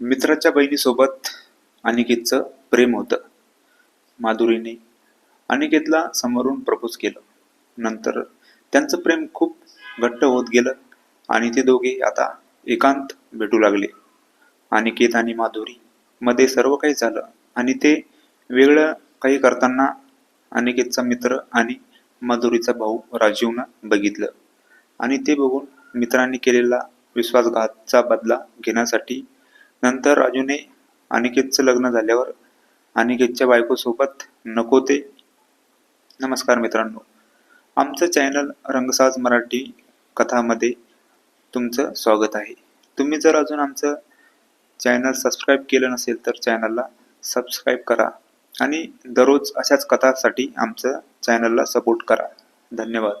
मित्राच्या बहिणीसोबत अनिकेतचं प्रेम होतं. माधुरीने अनिकेतला समोरून प्रपोज केलं. नंतर त्यांचं प्रेम खूप घट्ट होत गेलं आणि ते दोघे आता एकांत भेटू लागले. अनिकेत आणि माधुरी मध्ये सर्व काही झालं आणि ते वेगळं काही करताना अनिकेतचा मित्र आणि माधुरीचा भाऊ राजीवनं बघितलं. आणि ते बघून मित्रांनी केलेला विश्वासघातचा बदला घेण्यासाठी नंतर राजूने अनिकेतचं लग्न झाल्यावर अनिकेतच्या बायकोसोबत नको ते. नमस्कार मित्रांनो आमचं चॅनल रंगसाज मराठी कथामध्ये तुमचं स्वागत आहे. तुम्ही जर अजून आमचं चॅनल सबस्क्राईब केलं नसेल तर चॅनलला सबस्क्राईब करा आणि दररोज अशाच कथासाठी आमचं चॅनलला सपोर्ट करा. धन्यवाद.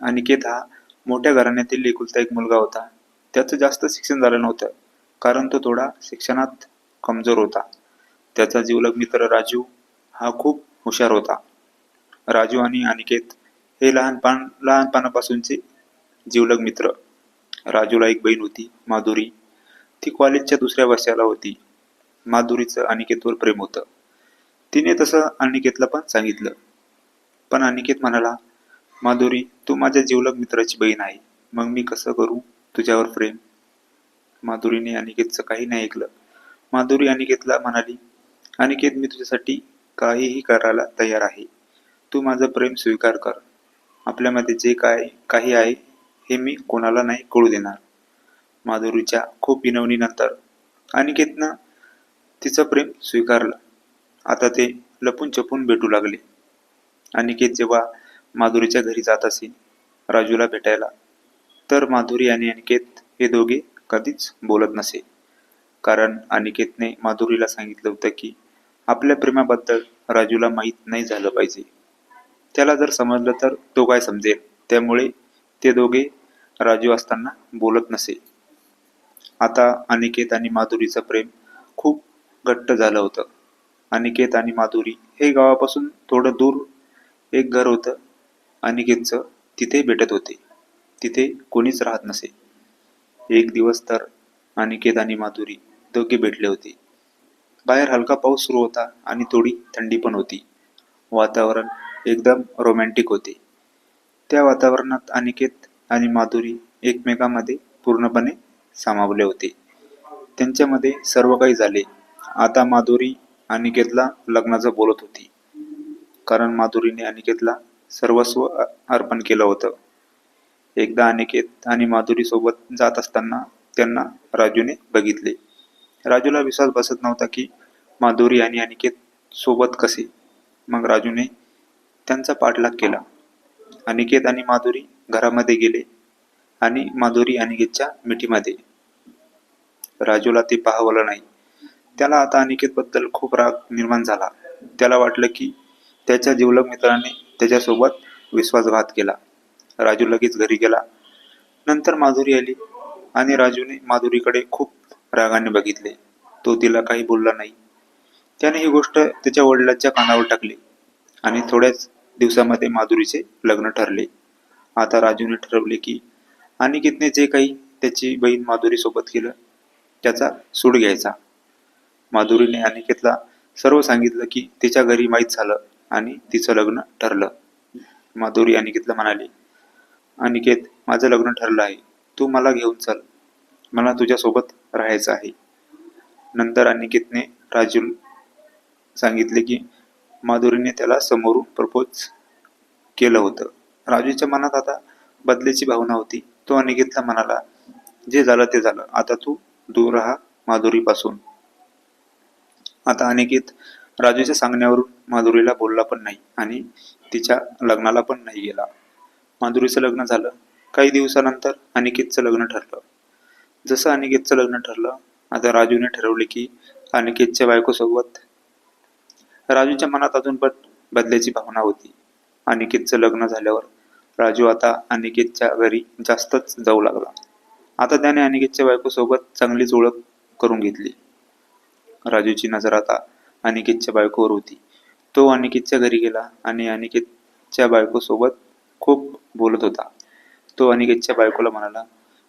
अनिकेत हा मोठ्या घराण्यातील एकुलता एक मुलगा होता. त्याचं जास्त शिक्षण झालं नव्हतं. कारण तो थोडा शिक्षणात कमजोर होता. त्याचा जीवलग मित्र राजू हा खूप हुशार होता. राजू आणि अनिकेत हे लहानपण लहानपणापासूनचे जीवलग मित्र. राजूला एक बहीण होती माधुरी. ती कॉलेजच्या दुसऱ्या वर्षाला होती. माधुरीचं अनिकेतवर प्रेम होतं. तिने तसं अनिकेतला पण सांगितलं. पण अनिकेत म्हणाला माधुरी तू माझ्या जीवलग मित्राची बहीण आहे. मग मी कसं करू तुझ्यावर प्रेम? माधुरीने अनिकेतचं काही नाही ऐकलं. माधुरी अनिकेतला म्हणाली अनिकेत मी तुझ्यासाठी काहीही करायला तयार आहे. तू माझं प्रेम स्वीकार कर. आपल्यामध्ये जे काय काही आहे हे मी कोणाला नाही कळू देणार. माधुरीच्या खूप विनवणीनंतर अनिकेतनं तिचं प्रेम स्वीकारलं. आता ते लपून छपून भेटू लागले. अनिकेत जेव्हा माधुरीच्या घरी जात असे राजूला भेटायला तर माधुरी आणि अनिकेत हे दोघे कधीच बोलत नसे. कारण अनिकेतने माधुरीला सांगितलं होतं की आपल्या प्रेमाबद्दल राजूला माहीत नाही झालं पाहिजे. त्याला जर समजलं तर तो काय समजेल? त्यामुळे ते दोघे राजू असताना बोलत नसे. आता अनिकेत आणि माधुरीचं प्रेम खूप घट्ट झालं होतं. अनिकेत आणि माधुरी हे गावापासून थोडं दूर एक घर होतं. अनिकेतचं तिथे भेटत होते. तिथे कोणीच राहत नसे. एक दिवस तर अनिकेत आणि माधुरी दोघे भेटले होते. बाहेर हलका पाऊस सुरू होता आणि थोडी थंडी पण होती. वातावरण एकदम रोमॅन्टिक होते. त्या वातावरणात अनिकेत आणि माधुरी एकमेकांमध्ये पूर्णपणे सामावले होते. त्यांच्यामध्ये सर्व काही झाले. आता माधुरी अनिकेतला लग्नाचं बोलत होती. कारण माधुरीने अनिकेतला सर्वस्व अर्पण केलं होतं. एकदा अनिकेत आणि माधुरी सोबत जात असताना त्यांना राजूने बघितले. राजूला विश्वास बसत नव्हता की माधुरी आणि अनिकेत सोबत कसे. मग राजूने त्यांचा पाठलाग केला. अनिकेत आणि माधुरी घरामध्ये गेले आणि माधुरी अनिकेतच्या मिठीमध्ये. राजूला ते पाहावलं नाही. त्याला आता अनिकेतबद्दल खूप राग निर्माण झाला. त्याला वाटलं की त्याच्या जिवलग मित्राने त्याच्यासोबत विश्वासघात केला. राजू लगेच घरी गेला. नंतर माधुरी आली आणि राजूने माधुरीकडे खूप रागाने बघितले. तो तिला काही बोलला नाही. त्याने ही गोष्ट त्याच्या वडिलांच्या कानावर टाकली आणि थोड्याच दिवसामध्ये माधुरीचे लग्न ठरले. आता राजूने ठरवले की अनिकेतने जे काही त्याची बहीण माधुरी सोबत केलं त्याचा सूड घ्यायचा. माधुरीने अनिकेतला सर्व सांगितलं की तिच्या घरी माहीत झालं आणि तिचं लग्न ठरलं. माधुरी अनिकेतला म्हणाली अनिकेत माझं लग्न ठरलं आहे. तू मला घेऊन चल. मला तुझ्यासोबत राहायचं आहे. नंतर अनिकेतने राजू सांगितले की माधुरीने त्याला समोरून प्रपोज केलं होतं. राजूच्या मनात आता बदलेची भावना होती. तो अनिकेतला म्हणाला जे झालं ते झालं. आता तू दूर राहा माधुरीपासून. आता अनिकेत राजूच्या सांगण्यावरून माधुरीला बोलला पण नाही आणि तिच्या लग्नाला पण नाही गेला. माधुरीचं लग्न झालं. काही दिवसानंतर अनिकेतचं लग्न ठरलं. जसं अनिकेतचं लग्न ठरलं आता राजूने ठरवले की अनिकेतच्या बायकोसोबत राजूच्या मनात अजून पण बदल्याची भावना होती. अनिकेतचं लग्न झाल्यावर राजू आता अनिकेतच्या घरी जास्तच जाऊ लागला. आता त्याने अनिकेतच्या बायकोसोबत चांगलीच ओळख करून घेतली. राजूची नजर आता अनिकेतच्या बायकोवर होती. तो अनिकेतच्या घरी गेला आणि अनिकेतच्या बायकोसोबत खूप बोलत होता. तो अनिकेतच्या बायकोला म्हणाला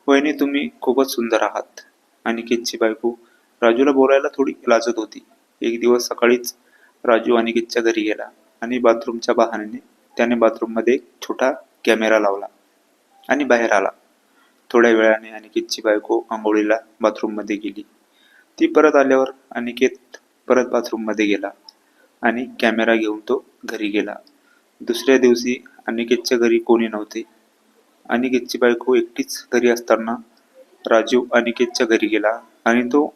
वहिनी तुम्ही खूपच सुंदर आहात. अनिकेतची बायको राजूला बोलायला थोडी लाजत होती. एक दिवस सकाळीच राजू अनिकेतच्या घरी गेला आणि बाथरूमच्या बहाण्याने त्याने बाथरूममध्ये एक छोटा कॅमेरा लावला आणि बाहेर आला. थोड्या वेळाने अनिकेतची बायको आंघोळीला बाथरूममध्ये गेली. ती परत आल्यावर अनिकेत परत बाथरूममध्ये गेला आणि कॅमेरा घेऊन तो घरी गेला. दुसऱ्या दिवशी अनिकेतच्या घरी कोणी नव्हते. अनिकेतची बायको एकटीच घरी असताना राजू अनिकेतच्या घरी गेला आणि तो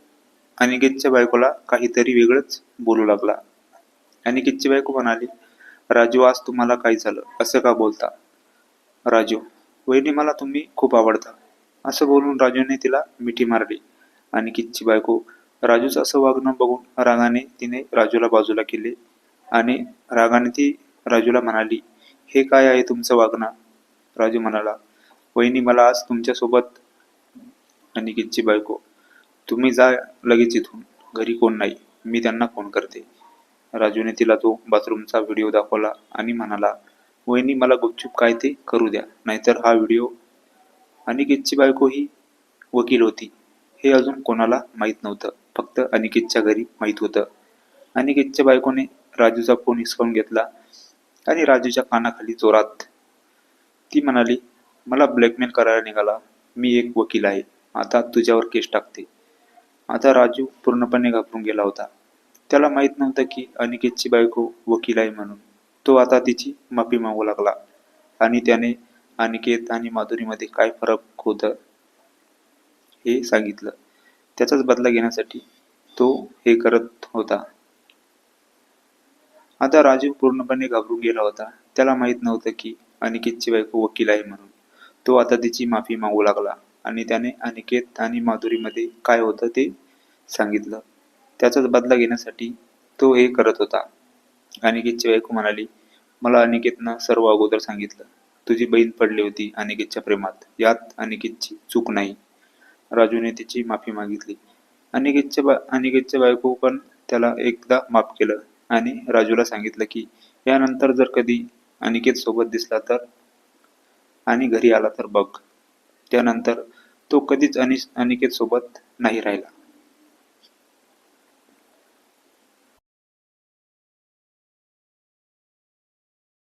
अनिकेतच्या बायकोला काहीतरी वेगळंच बोलू लागला. अनिकेतची बायको म्हणाली राजू आज तुम्हाला काय झालं? असं का बोलता? राजू वहिनी मला तुम्ही खूप आवडता. असं बोलून राजूने तिला मिठी मारली. अनिकेतची बायको राजूचं असं वागणं बघून रागाने तिने राजूला बाजूला केले आणि रागाने ती राजूला म्हणाली हे काय आहे तुमचं वागणं? राजू म्हणाला वहिनी मला आज तुमच्यासोबत अनिकेतची बायको. तुम्ही जा लगेच इथून. घरी कोण नाही. मी त्यांना फोन करते. राजूने तिला तो बाथरूमचा व्हिडिओ दाखवला आणि म्हणाला वहिनी मला गुपचूप काय ते करू द्या. नाहीतर हा व्हिडिओ अनिकेतची बायको ही वकील होती. हे अजून कोणाला माहीत नव्हतं. फक्त अनिकेतच्या घरी माहीत होतं. अनिकेतच्या बायकोने राजूचा फोन हिसकावून घेतला आणि राजूच्या कानाखाली जोरात ती म्हणाली मला ब्लॅकमेल करायला निघाला. मी एक वकील आहे. आता तुझ्यावर केस टाकते. आता राजू पूर्णपणे घाबरून गेला होता. त्याला माहीत नव्हतं की अनिकेतची बायको वकील आहे म्हणून. तो आता तिची माफी मागू लागला. आणि त्याने अनिकेत आणि माधुरीमध्ये काय फरक होतं हे सांगितलं. त्याचाच बदला घेण्यासाठी तो हे करत होता. आता राजू पूर्णपणे घाबरून गेला होता. त्याला माहीत नव्हतं की अनिकेतची बायको वकील आहे म्हणून. तो आता तिची माफी मागू लागला आणि त्याने अनिकेत आणि माधुरीमध्ये काय होतं ते सांगितलं. त्याचाच बदला घेण्यासाठी तो हे करत होता. अनिकेतची बायको म्हणाली मला अनिकेतनं सर्व अगोदर सांगितलं. तुझी बहीण पडली होती अनिकेतच्या प्रेमात. यात अनिकेतची चूक नाही. राजूने तिची माफी मागितली. अनिकेतच्या बा अनिकेतच्या बायको पण त्याला एकदा माफ केलं. आणि राजूला सांगितलं की यानंतर जर कधी अनिकेत सोबत दिसला तर? आणि घरी आला तर बघ. त्यानंतर तो कधीच अनि अनिकेत सोबत नाही राहिला.